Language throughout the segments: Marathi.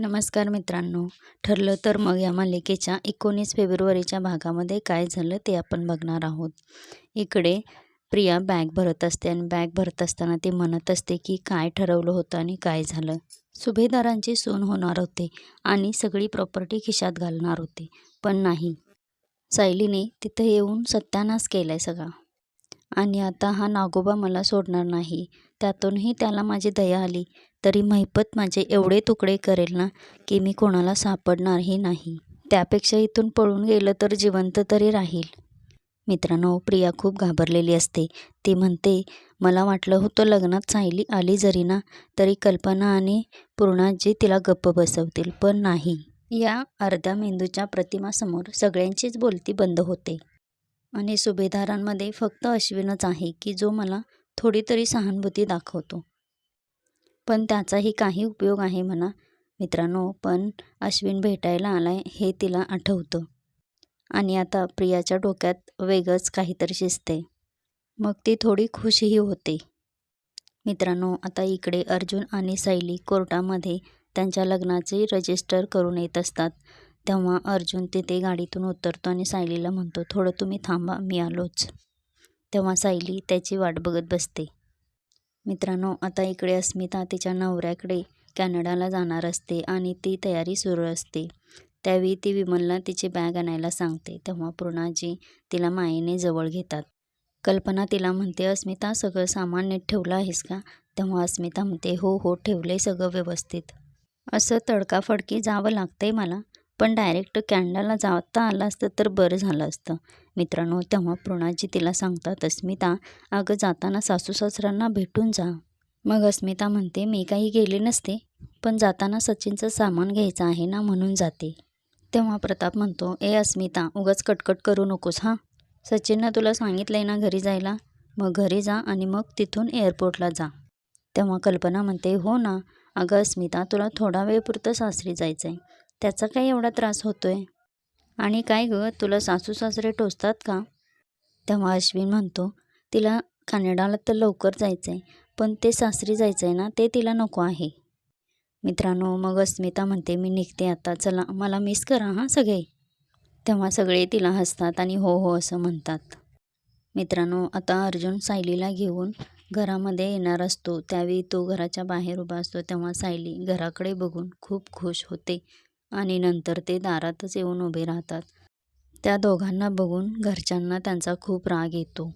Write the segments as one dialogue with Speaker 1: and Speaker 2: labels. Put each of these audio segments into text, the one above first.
Speaker 1: नमस्कार मित्रांनो. ठरलं तर मग या मालिकेच्या एकोणीस फेब्रुवारीच्या भागामध्ये काय झालं ते आपण बघणार आहोत. इकडे प्रिया बॅग भरत असते आणि बॅग भरत असताना ती म्हणत असते की काय ठरवलं होतं आणि काय झालं. सुभेदारांची सून होणार होते आणि सगळी प्रॉपर्टी खिशात घालणार होते. पण नाही. सायलीने तिथं येऊन सत्यानाश केला आहे सगळा. आणि आता हा नागोबा मला सोडणार नाही. त्यातूनही त्याला माझी दया आली. तरी महिपत माझे एवढे तुकडे करेल ना की मी कोणाला सापडणारही नाही. त्यापेक्षा इथून पळून गेलं तर जिवंत तरी राहील. मित्रांनो प्रिया खूप घाबरलेली असते. ती म्हणते मला वाटलं होतं लग्नात सायली आली जरी ना तरी कल्पना आणि पूर्णाजी तिला गप्प बसवतील पण नाही. या अर्ध्या मेंदूच्या प्रतिमासमोर सगळ्यांचीच बोलती बंद होते. आणि सुभेदारांमध्ये फक्त अश्विनच आहे की जो मला थोडी तरी सहानुभूती दाखवतो. पण त्याचाही काही उपयोग आहे म्हणा. मित्रांनो पण अश्विन भेटायला आलाय हे तिला आठवतं. आणि आता प्रियाच्या डोक्यात वेगळंच काहीतरी शिजते मग ती थोडी खुशही होते. मित्रांनो आता इकडे अर्जुन आणि सायली कोर्टामध्ये त्यांच्या लग्नाचे रजिस्टर करून येत असतात. तेव्हा अर्जुन तिथे गाडीतून उतरतो आणि सायलीला म्हणतो थोडं तुम्ही थांबा मी आलोच. तेव्हा सायली त्याची वाट बघत बसते. मित्रांनो आता इकडे अस्मिता तिच्या नवऱ्याकडे कॅनडाला जाणार असते आणि ती तयारी सुरू असते. त्यावेळी ती विमलला तिची बॅग आणायला सांगते तेव्हा पूर्णाजी तिला मायेने जवळ घेतात. कल्पना तिला म्हणते अस्मिता सगळं सामान नीट ठेवलं आहेस का? तेव्हा अस्मिता म्हणते हो हो ठेवले सगळं व्यवस्थित. असं तडकाफडकी जावं लागतंय मला. पण डायरेक्ट कॅनडाला जाता आलं असतं तर बरं झालं असतं. मित्रांनो तेव्हा पूर्णाजी तिला सांगतात अस्मिता अगं जाताना सासू सासऱ्यांना भेटून जा. मग अस्मिता म्हणते मी काही गेले नसते पण जाताना सचिनचं सामान घ्यायचं आहे ना म्हणून जाते. तेव्हा प्रताप म्हणतो ए अस्मिता उगाच कटकट करू नकोस हां? सचिननं तुला सांगितलं आहे ना घरी जायला? मग घरी जा आणि मग तिथून एअरपोर्टला जा. तेव्हा कल्पना म्हणते हो ना. अगं अस्मिता तुला थोडा वेळपुरतं सासरी जायचं आहे त्याचा काय एवढा त्रास होतो आहे आणि काय गं तुला सासू सासरे टोचतात का? तेव्हा अश्विन म्हणतो तिला कॅनडाला तर लवकर जायचं आहे पण ते सासरी जायचं आहे ना ते तिला नको आहे. मित्रांनो मग अस्मिता म्हणते मी निघते आता चला मला मिस करा हां सगळे. तेव्हा सगळे तिला हसतात आणि हो हो असं म्हणतात. मित्रांनो आता अर्जुन सायलीला घेऊन घरामध्ये येणार असतो. त्यावेळी तो घराच्या बाहेर उभा असतो तेव्हा सायली घराकडे बघून खूप खुश होते. आणि नंतर ते दारातच येऊन उभे राहतात. त्या दोघांना बघून घरच्यांना त्यांचा खूप राग येतो.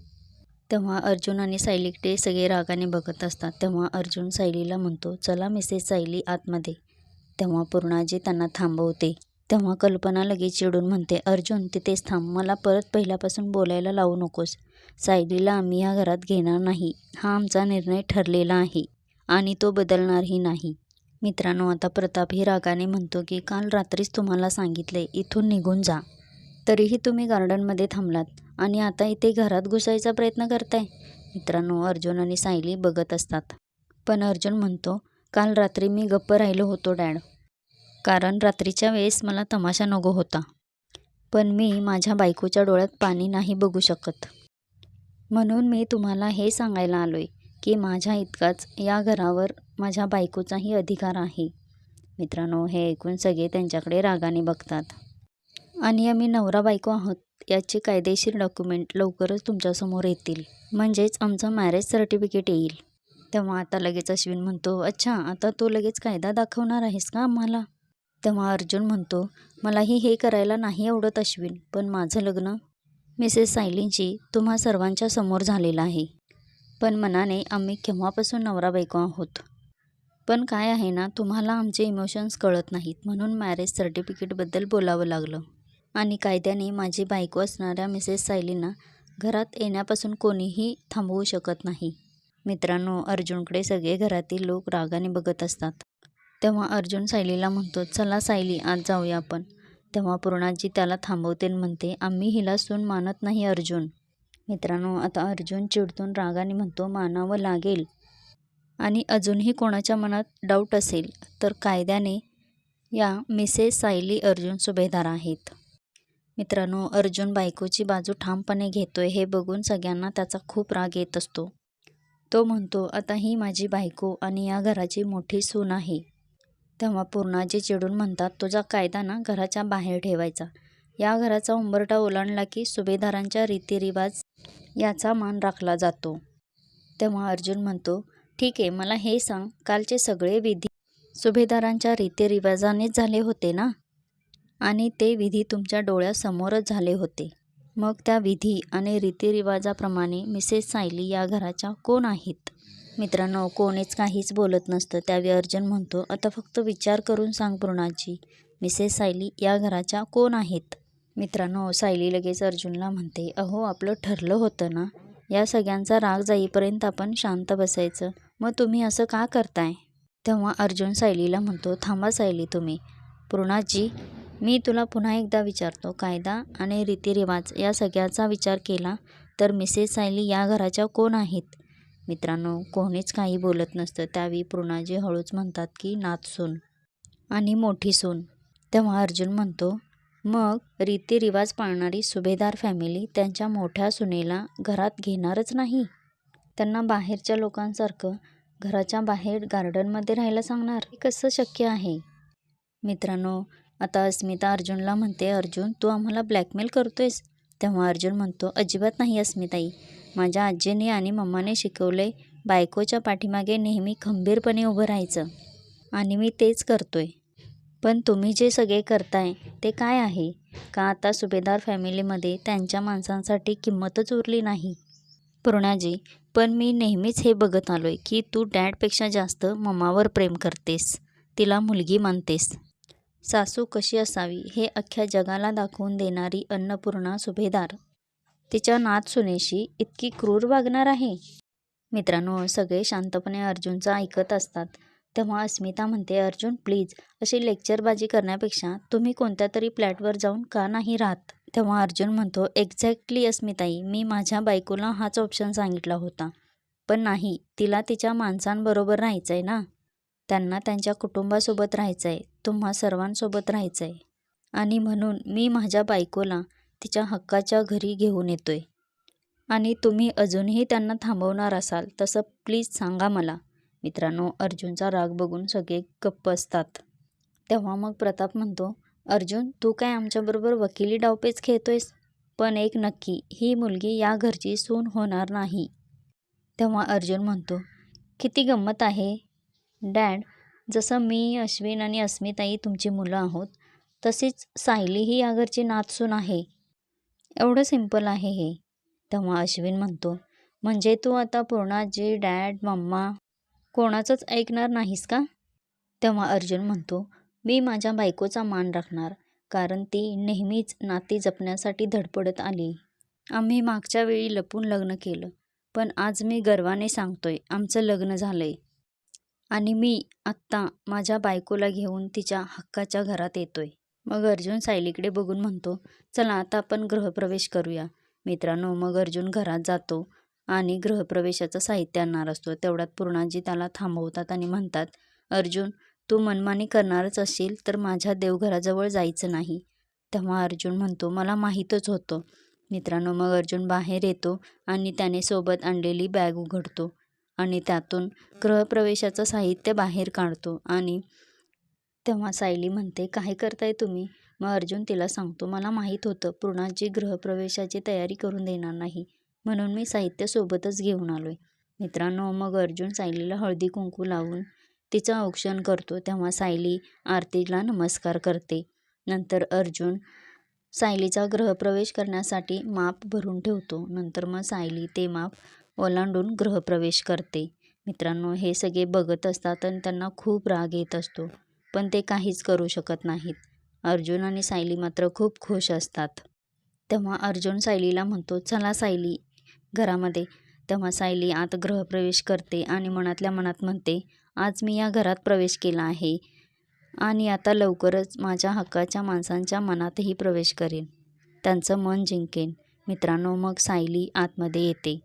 Speaker 1: तेव्हा अर्जुन आणि सायलीकडे सगळे रागाने बघत असतात. तेव्हा अर्जुन सायलीला म्हणतो चला मिसेस सायली आतमध्ये. तेव्हा पूर्णाजी त्यांना थांबवते. तेव्हा कल्पना लगेच चिडून म्हणते अर्जुन तिथेच थांब. मला परत पहिल्यापासून बोलायला लावू नकोस. सायलीला आम्ही या घरात घेणार नाही. हा आमचा निर्णय ठरलेला आहे आणि तो बदलणारही नाही. मित्रांनो आता प्रताप ही रागाने म्हणतो की काल रात्रीच तुम्हाला सांगितले इथून निघून जा. तरीही तुम्ही गार्डनमध्ये थांबलात आणि आता इथे घरात घुसायचा प्रयत्न करताय. मित्रांनो अर्जुन आणि सायली बघत असतात. पण अर्जुन म्हणतो काल रात्री मी गप्प राहिलो होतो डॅड. कारण रात्रीच्या वेळेस मला तमाशा नको होता. पण मी माझ्या बायकोच्या डोळ्यात पाणी नाही बघू शकत. म्हणून मी तुम्हाला हे सांगायला आलो आहे की माझ्या इतकाच या घरावर माझ्या बायकोचाही अधिकार आहे. मित्रांनो हे ऐकून सगळे त्यांच्याकडे रागाने बघतात. आणि आम्ही नवरा बायको आहोत याचे कायदेशीर डॉक्युमेंट लवकरच तुमच्यासमोर येतील. म्हणजेच आमचं मॅरेज सर्टिफिकेट येईल. तेव्हा आता लगेच अश्विन म्हणतो अच्छा आता तू लगेच कायदा दाखवणार आहेस का आम्हाला? तेव्हा अर्जुन म्हणतो मलाही हे करायला नाही आवडत अश्विन पण माझं लग्न मिसेस सायलींशी तुम्हा सर्वांच्या समोर झालेलं आहे. पण मनाने आम्ही केव्हापासून नवरा बायको आहोत? पण काय आहे ना तुम्हाला आमचे इमोशन्स कळत नाहीत. म्हणून मॅरेज सर्टिफिकेटबद्दल बोलावं लागलं. आणि कायद्याने माझी बायको असणाऱ्या मिसेस सायलींना घरात येण्यापासून कोणीही थांबवू शकत नाही. मित्रांनो अर्जुनकडे सगळे घरातील लोक रागाने बघत असतात. तेव्हा अर्जुन सायलीला म्हणतो चला सायली आज जाऊया आपण. तेव्हा पूर्णाजी त्याला थांबवते म्हणते आम्ही हिला सून मानत नाही अर्जुन. मित्रांनो आता अर्जुन चिडतून रागाने म्हणतो मानावं लागेल. आणि अजूनही कोणाच्या मनात डाऊट असेल तर कायद्याने या मिसेस सायली अर्जुन सुभेदार आहेत. मित्रांनो अर्जुन बायकोची बाजू ठामपणे घेतोय हे बघून सगळ्यांना त्याचा खूप राग येत असतो. तो म्हणतो आता ही माझी बायको आणि या घराची मोठी सून आहे. तेव्हा पूर्णाजी चिडून म्हणतात तुझा कायदा ना घराच्या बाहेर ठेवायचा. या घराचा उंबरठा ओलांडला की सुभेदारांच्या रीतिरिवाज याचा मान राखला जातो. तेव्हा अर्जुन म्हणतो ठीक आहे मला हे सांग. कालचे सगळे विधी सुभेदारांच्या रीतिरिवाजानेच झाले होते ना? आणि ते विधी तुमच्या डोळ्यासमोरच झाले होते. मग त्या विधी आणि रीतिरिवाजाप्रमाणे मिसेस सायली या घराच्या कोण आहेत? मित्रांनो कोणीच काहीच बोलत नसतं. त्यावेळी अर्जुन म्हणतो आता फक्त विचार करून सांग पूर्णाजी मिसेस सायली या घराच्या कोण आहेत? मित्रांनो सायली लगेच अर्जुनला म्हणते अहो आपलं ठरलं होतं ना? या सगळ्यांचा राग जाईपर्यंत आपण शांत बसायचं. मग तुम्ही असं का करताय? तेव्हा अर्जुन सायलीला म्हणतो थांबा सायली तुम्ही. पूर्णाजी मी तुला पुन्हा एकदा विचारतो कायदा आणि रीतिरिवाज या सगळ्याचा विचार केला तर मिसेस सायली या घराच्या कोण आहेत? मित्रांनो कोणीच काही बोलत नसतं. त्यावेळी पूर्णाजी हळूच म्हणतात की नातसून आणि मोठी सून. तेव्हा अर्जुन म्हणतो मग रीतिरिवाज पाळणारी सुभेदार फॅमिली त्यांच्या मोठ्या सुनेला घरात घेणारच नाही? त्यांना बाहेरच्या लोकांसारखं घराच्या बाहेर गार्डनमध्ये राहायला सांगणार. हे कसं शक्य आहे? मित्रांनो आता अस्मिता अर्जुनला म्हणते अर्जुन तू आम्हाला ब्लॅकमेल करतोयस. तेव्हा अर्जुन म्हणतो अजिबात नाही अस्मिताई. माझ्या आजीने आणि मम्माने शिकवले बायकोच्या पाठीमागे नेहमी खंबीरपणे उभं राहायचं. आणि मी तेच करतोय. पण तुम्ही जे सगळे करताय ते काय आहे? का आता सुभेदार फॅमिलीमध्ये त्यांच्या माणसांसाठी किंमतच उरली नाही? पूर्णाजी पण मी नेहमीच हे बघत आलो आहे की तू डॅडपेक्षा जास्त ममावर प्रेम करतेस. तिला मुलगी मानतेस. सासू कशी असावी हे अख्ख्या जगाला दाखवून देणारी अन्नपूर्णा सुभेदार. तिच्या नात सुनेशी इतकी क्रूर वागणार आहे? मित्रांनो सगळे शांतपणे अर्जुनचं ऐकत असतात. तेव्हा अस्मिता म्हणते अर्जुन प्लीज अशी लेक्चरबाजी करण्यापेक्षा तुम्ही कोणत्या तरी फ्लॅटवर जाऊन का नाही राहत? तेव्हा अर्जुन म्हणतो एक्झॅक्टली अस्मिताई मी माझ्या बायकोला हाच ऑप्शन सांगितला होता. पण नाही तिला तिच्या माणसांबरोबर राहायचं आहे ना. त्यांना त्यांच्या कुटुंबासोबत राहायचं आहे तुम्हा सर्वांसोबत राहायचं आहे आणि म्हणून मी माझ्या बायकोला तिच्या हक्काच्या घरी घेऊन येतोय. आणि तुम्ही अजूनही त्यांना थांबवणार असाल तसं प्लीज सांगा मला. मित्रांनो अर्जुनचा राग बघून सगळे गप्प असतात. तेव्हा मग प्रताप म्हणतो अर्जुन तू काय आमच्याबरोबर वकिली डावपेच खेळतोयस? पण एक नक्की ही मुलगी या घरची सून होणार नाही. तेव्हा अर्जुन म्हणतो किती गंमत आहे. डॅड जसं मी अश्विन आणि अस्मिताई तुमची मुलं आहोत तशीच सायली ही या घरची नाचसून आहे. एवढं सिंपल आहे हे. तेव्हा अश्विन म्हणतो म्हणजे तू आता पूर्णाजी डॅड मम्मा कोणाचंच ऐकणार नाहीस का? तेव्हा अर्जुन म्हणतो मी माझ्या बायकोचा मान राखणार कारण ती नेहमीच नाते जपण्यासाठी धडपडत आली. आम्ही मागच्या वेळी लपून लग्न केलं पण आज मी गर्वाने सांगतोय आमचं लग्न झालंय. आणि मी आत्ता माझ्या बायकोला घेऊन तिच्या हक्काच्या घरात येतोय. मग अर्जुन सायलीकडे बघून म्हणतो चला आता आपण गृहप्रवेश करूया. मित्रांनो मग अर्जुन घरात जातो आणि गृहप्रवेशाचं साहित्य आणणार असतो. तेवढ्यात पूर्णाजी त्याला थांबवतात आणि म्हणतात अर्जुन तू मनमानी करणारच असशील तर माझ्या देवघराजवळ जायचं नाही. तेव्हा अर्जुन म्हणतो मला माहीतच होतं. मित्रांनो मग अर्जुन बाहेर येतो आणि त्याने सोबत आणलेली बॅग उघडतो आणि त्यातून गृहप्रवेशाचं साहित्य बाहेर काढतो आणि तेव्हा सायली म्हणते काय करताय तुम्ही? मग अर्जुन तिला सांगतो मला माहीत होतं पूर्णाजी गृहप्रवेशाची तयारी करून देणार नाही म्हणून मी साहित्य सोबतच घेऊन आलो आहे मित्रांनो मग अर्जुन सायलीला हळदी कुंकू लावून तिचं औक्षण करतो तेव्हा सायली आरतीला नमस्कार करते. नंतर अर्जुन सायलीचा ग्रहप्रवेश करण्यासाठी माप भरून ठेवतो. नंतर मग सायली ते माप ओलांडून ग्रहप्रवेश करते. मित्रांनो हे सगळे बघत असतात आणि त्यांना खूप राग येत असतो पण ते काहीच करू शकत नाहीत. अर्जुन आणि सायली मात्र खूप खुश असतात. तेव्हा अर्जुन सायलीला म्हणतो चला सायली घरामध्ये. तेव्हा सायली आत ग्रहप्रवेश करते आणि मनातल्या मनात म्हणते आज मी या घरात प्रवेश केला आहे आणि आता लवकरच माझ्या हक्काच्या माणसांच्या मनातही प्रवेश करेन. त्यांचं मन जिंकेन. मित्रांनो मग सायली आतमध्ये येते.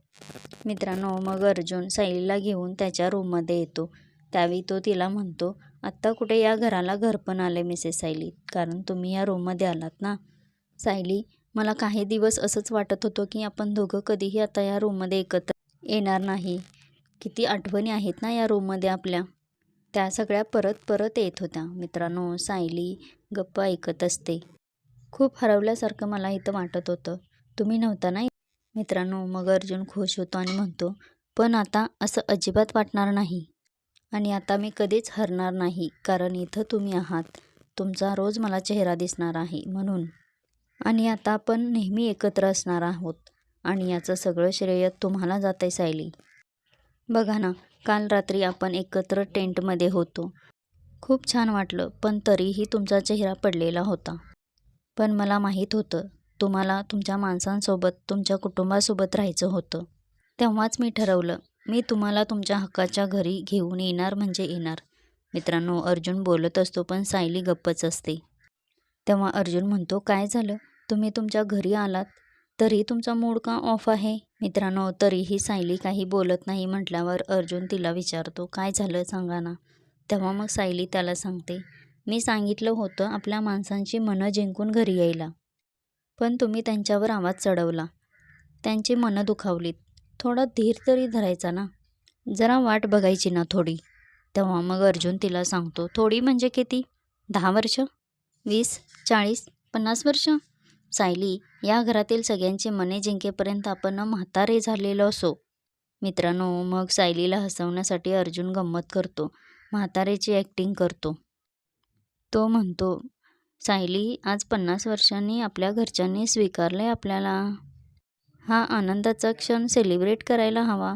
Speaker 1: मित्रांनो मग अर्जुन सायलीला घेऊन त्याच्या रूममध्ये येतो. त्यावेळी तो तिला म्हणतो आत्ता कुठे या घराला घर पण आलं मिसेस सायली? कारण तुम्ही या रूममध्ये आलात ना? सायली मला काही दिवस असंच वाटत होतं की आपण दोघं कधीही आता या रूममध्ये एकत्र येणार नाही. किती आठवणी आहेत ना या रूममध्ये आपल्या. त्या सगळ्या परत परत येत होत्या. मित्रांनो सायली गप्प ऐकत असते. खूप हरवल्यासारखं मला इथं वाटत होतं. तुम्ही नव्हता ना मित्रांनो मग अर्जुन खुश होतो आणि म्हणतो पण आता असं अजिबात वाटणार नाही. आणि आता मी कधीच हरणार नाही कारण इथं तुम्ही आहात. तुमचा रोज मला चेहरा दिसणार आहे म्हणून. आणि आता आपण नेहमी एकत्र असणार आहोत. आणि याचं सगळं श्रेय तुम्हाला जात आहे सायली. बघा ना काल रात्री आपण एकत्र टेंटमध्ये होतो. खूप छान वाटलं पण तरीही तुमचा चेहरा पडलेला होता. पण मला माहीत होतं तुम्हाला तुमच्या माणसांसोबत तुमच्या कुटुंबासोबत राहायचं होतं. तेव्हाच मी ठरवलं मी तुम्हाला तुमच्या हक्काच्या घरी घेऊन येणार म्हणजे येणार. मित्रांनो अर्जुन बोलत असतो पण सायली गप्पच असते. तेव्हा अर्जुन म्हणतो काय झालं? तुम्ही तुमच्या घरी आलात? तरी तुमचा मूड का ऑफ आहे? मित्रांनो तरीही सायली काही बोलत नाही म्हटल्यावर अर्जुन तिला विचारतो काय झालं सांगा ना. तेव्हा मग सायली त्याला सांगते मी सांगितलं होतं आपल्या माणसांची मनं जिंकून घरी यायला पण तुम्ही त्यांच्यावर आवाज चढवला. त्यांची मनं दुखावलीत. थोडा धीर तरी धरायचा ना. जरा वाट बघायची ना थोडी. तेव्हा मग अर्जुन तिला सांगतो थोडी म्हणजे किती? दहा वर्ष? वीस? चाळीस? पन्नास वर्ष? सायली या घरातील सगळ्यांचे मने जिंकेपर्यंत आपण म्हातारे झालेलो असो. मित्रांनो मग सायलीला हसवण्यासाठी अर्जुन गंमत करतो. म्हातारेची ॲक्टिंग करतो. तो म्हणतो सायली आज पन्नास वर्षांनी आपल्या घरच्यांनी स्वीकारले आपल्याला. हा आनंदाचा क्षण सेलिब्रेट करायला हवा.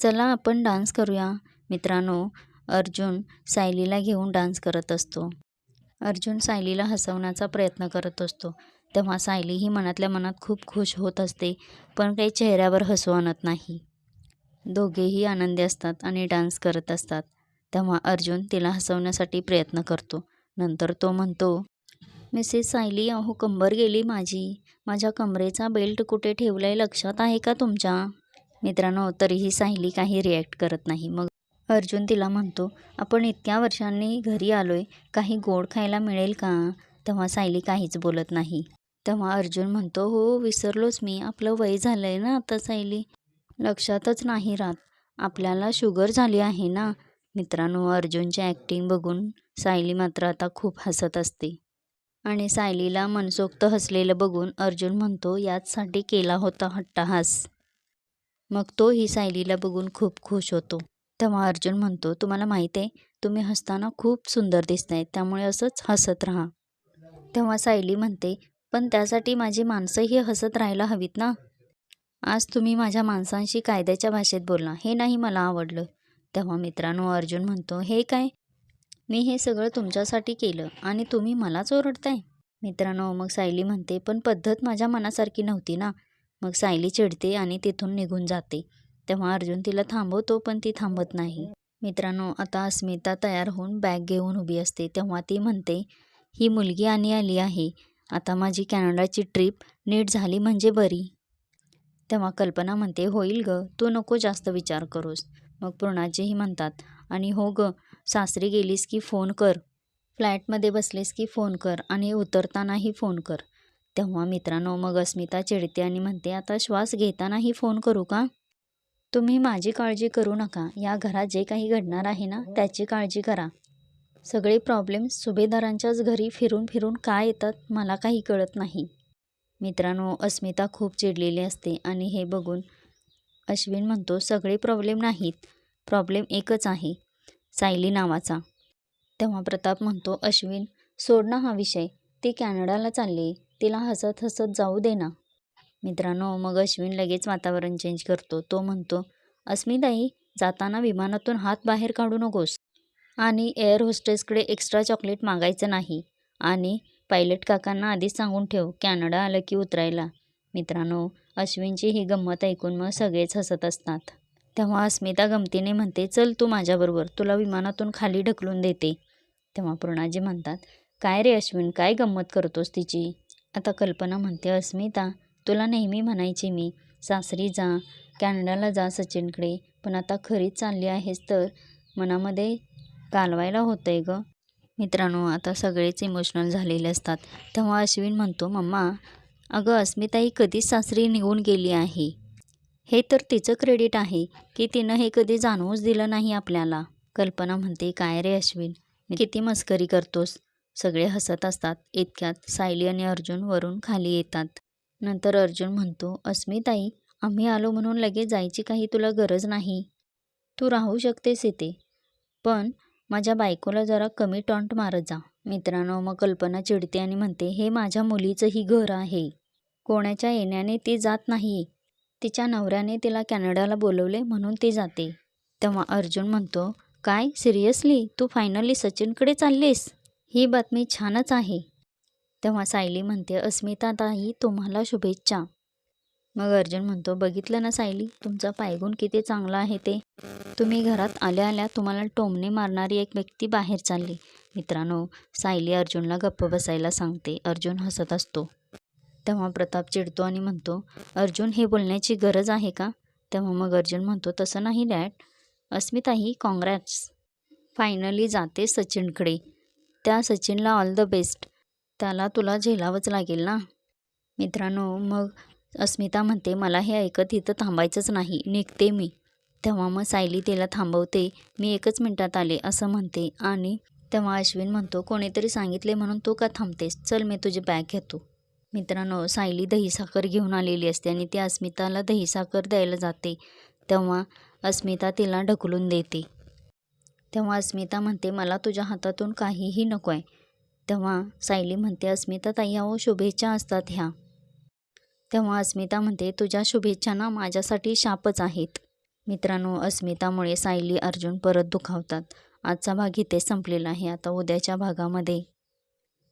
Speaker 1: चला आपण डान्स करूया. मित्रांनो अर्जुन सायलीला घेऊन डान्स करत असतो. अर्जुन सायलीला हसवण्याचा प्रयत्न करत असतो. तेव्हा सायली ही मनातल्या मनात खूप खुश होत असते पण काही चेहऱ्यावर हसू आणत नाही. दोघेही आनंदी असतात आणि डान्स करत असतात. तेव्हा अर्जुन तिला हसवण्यासाठी प्रयत्न करतो. नंतर तो म्हणतो मिसेस सायली अहो कंबर गेली माझी. माझ्या कमरेचा बेल्ट कुठे ठेवला आहे लक्षात आहे का तुमच्या? मित्रांनो तरीही सायली काही रिॲक्ट करत नाही. मग अर्जुन तिला म्हणतो आपण इतक्या वर्षांनी घरी आलोय. काही गोड खायला मिळेल का? तेव्हा सायली काहीच बोलत नाही. तेव्हा अर्जुन म्हणतो हो विसरलोच मी. आपलं वय झालं आहे ना आता सायली. लक्षातच नाही राहत. आपल्याला शुगर झाली आहे ना. मित्रांनो अर्जुनची ॲक्टिंग बघून सायली मात्र आता खूप हसत असते. आणि सायलीला मनसोक्त हसलेलं बघून अर्जुन म्हणतो याचसाठी केला होता हट्टहास. मग तोही सायलीला बघून खूप खुश होतो. तेव्हा अर्जुन म्हणतो तुम्हाला माहीत आहे तुम्ही हसताना खूप सुंदर दिसत आहे त्यामुळे असंच हसत राहा. तेव्हा सायली म्हणते पण त्यासाठी माझी माणसंही हसत राहायला हवीत ना. आज तुम्ही माझ्या माणसांशी कायद्याच्या भाषेत बोलला हे नाही मला आवडलं. तेव्हा मित्रांनो अर्जुन म्हणतो हे काय? मी हे सगळं तुमच्यासाठी केलं आणि तुम्ही मलाच ओरडताय. मित्रांनो मग सायली म्हणते पण पद्धत माझ्या मनासारखी नव्हती ना. मग सायली चिडते आणि तिथून निघून जाते. तेव्हा अर्जुन तिला थांबवतो पण ती थांबत नाही. मित्रांनो आता अस्मिता तयार होऊन बॅग घेऊन उभी असते. तेव्हा ती म्हणते ही मुलगी आणि आली आहे. आता माझी कॅनडाची ट्रिप नीट झाली म्हणजे बरी. तेव्हा कल्पना म्हणते होईल ग तू नको जास्त विचार करूस. मग पूर्णाजीही म्हणतात आणि हो ग सासरी गेलीस की फोन कर. फ्लॅटमध्ये बसलीस की फोन कर आणि उतरतानाही फोन कर. तेव्हा मित्रांनो मग अस्मिता चिडते आणि म्हणते आता श्वास घेतानाही फोन करू का? तुम्ही माझी काळजी करू नका. या घरात जे काही घडणार आहे ना त्याची काळजी करा. सगळे प्रॉब्लेम्स सुभेदारांच्याच घरी फिरून फिरून का येतात मला काही कळत नाही. मित्रांनो अस्मिता खूप चिडलेली असते आणि हे बघून अश्विन म्हणतो सगळे प्रॉब्लेम नाहीत. प्रॉब्लेम एकच आहे सायली नावाचा. तेव्हा प्रताप म्हणतो अश्विन सोड ना हा विषय. ती कॅनडाला चालली. तिला हसत हसत जाऊ दे ना. मित्रांनो मग अश्विन लगेच वातावरण चेंज करतो. तो म्हणतो अस्मिताई जाताना विमानातून हात बाहेर काढू नकोस. आणि एअर होस्टेसकडे एक्स्ट्रा चॉकलेट मागायचं नाही. आणि पायलट काकांना आधीच सांगून ठेव कॅनडा आलं की उतरायला. मित्रांनो अश्विनची ही गंमत ऐकून मग सगळेच हसत असतात. तेव्हा अस्मिता गमतीने म्हणते चल तू माझ्याबरोबर तुला विमानातून खाली ढकलून देते. तेव्हा पूर्णाजी म्हणतात काय रे अश्विन काय गंमत करतोस तिची? आता कल्पना म्हणते अस्मिता तुला नेहमी म्हणायची मी सासरी जा कॅनडाला जा सचिनकडे पण आता खरीच चालली आहेस तर मनामध्ये कालवायला होतं आहे गं. मित्रांनो आता सगळेच इमोशनल झालेले असतात. तेव्हा अश्विन म्हणतो मम्मा अगं अस्मिताई कधीच सासरी निघून गेली आहे. हे तर तिचं क्रेडिट आहे की तिनं हे कधी जाणवूच दिलं नाही आपल्याला. कल्पना म्हणते काय रे अश्विन किती मस्करी करतोस. सगळे हसत असतात. इतक्यात सायली आणि अर्जुन वरून खाली येतात. नंतर अर्जुन म्हणतो अस्मिताई आम्ही आलो म्हणून लगेच जायची काही तुला गरज नाही. तू राहू शकतेस इथे. पण माझ्या बायकोला जरा कमी टॉन्ट मारत जा. मित्रांनो मग कल्पना चिडते आणि म्हणते हे माझ्या मुलीचंही घर आहे. कोणाच्या येण्याने ती जात नाही तिच्या नवऱ्याने तिला कॅनडाला बोलवले म्हणून ती जाते. तेव्हा अर्जुन म्हणतो काय सिरियसली? तू फायनली सचिनकडे चाललीस? ही बातमी छानच आहे. तेव्हा सायली म्हणते अस्मिताताई तुम्हाला शुभेच्छा. मग अर्जुन म्हणतो बघितलं ना सायली तुमचा पायगुण किती चांगला आहे ते. तुम्ही घरात आल्या आल्या तुम्हाला टोमणे मारणारी एक व्यक्ती बाहेर चालली. मित्रांनो सायली अर्जुनला गप्प बसायला सांगते. अर्जुन हसत असतो. तेव्हा प्रताप चिडतो आणि म्हणतो अर्जुन हे बोलण्याची गरज आहे का? तेव्हा मग अर्जुन म्हणतो तसं नाही डॅड. अस्मिताही काँग्रॅट्स. फायनली जाते सचिनकडे. त्या सचिनला ऑल द बेस्ट. त्याला तुला झेलावंच लागेल ना? मित्रांनो मग अस्मिता म्हणते मला हे ऐकत इथं थांबायचंच नाही निघते मी. तेव्हा मग सायली तिला थांबवते मी एकच मिनटात आले असं म्हणते. आणि तेव्हा अश्विन म्हणतो कोणीतरी सांगितले म्हणून तू का थांबतेस? चल मी तुझी बॅग घेतो. मित्रांनो सायली दहीसाखर घेऊन आलेली असते आणि ती अस्मिताला दहीसाखर द्यायला जाते. तेव्हा अस्मिता तिला ढकलून देते. तेव्हा अस्मिता म्हणते मला तुझ्या हातातून काहीही नको आहे तेव्हा सायली म्हणते अस्मिता ताई अहो शुभेच्छा असतात ह्या. तेव्हा अस्मिता म्हणते तुझ्या शुभेच्छा ना माझ्यासाठी शापच आहेत. मित्रांनो अस्मितामुळे सायली अर्जुन परत दुखावतात. आजचा भाग इथे संपलेला आहे. आता उद्याच्या भागामध्ये.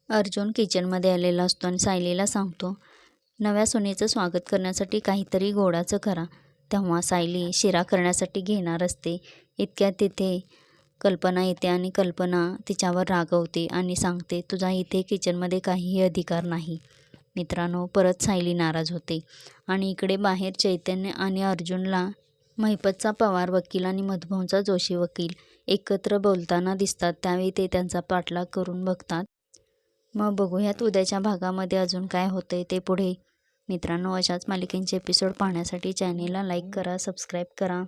Speaker 1: अर्जुन किचनमध्ये आलेला असतो आणि सायलीला सांगतो नव्या सुनेचं स्वागत करण्यासाठी काहीतरी गोडाचं करा. तेव्हा सायली शिरा करण्यासाठी घेणार असते. इतक्यात तिथे कल्पना येते आणि कल्पना तिच्यावर रागवते आणि सांगते तुझा इथे किचनमध्ये काहीही अधिकार नाही. मित्रांनो परत सायली नाराज होते. आणि इकडे बाहेर चैतन्य आणि अर्जुनला महिपतचा पवार वकील आणि मधुभाऊंचा जोशी वकील एकत्र बोलताना दिसतात. त्यावेळी ते त्यांचा पाठलाग करून बघतात. मग बघूयात उद्याच्या भागामध्ये अजून काय होतंय ते पुढे. मित्रांनो अशाच मालिकेंचे एपिसोड पाहण्यासाठी चॅनेलला लाईक करा सबस्क्राईब करा.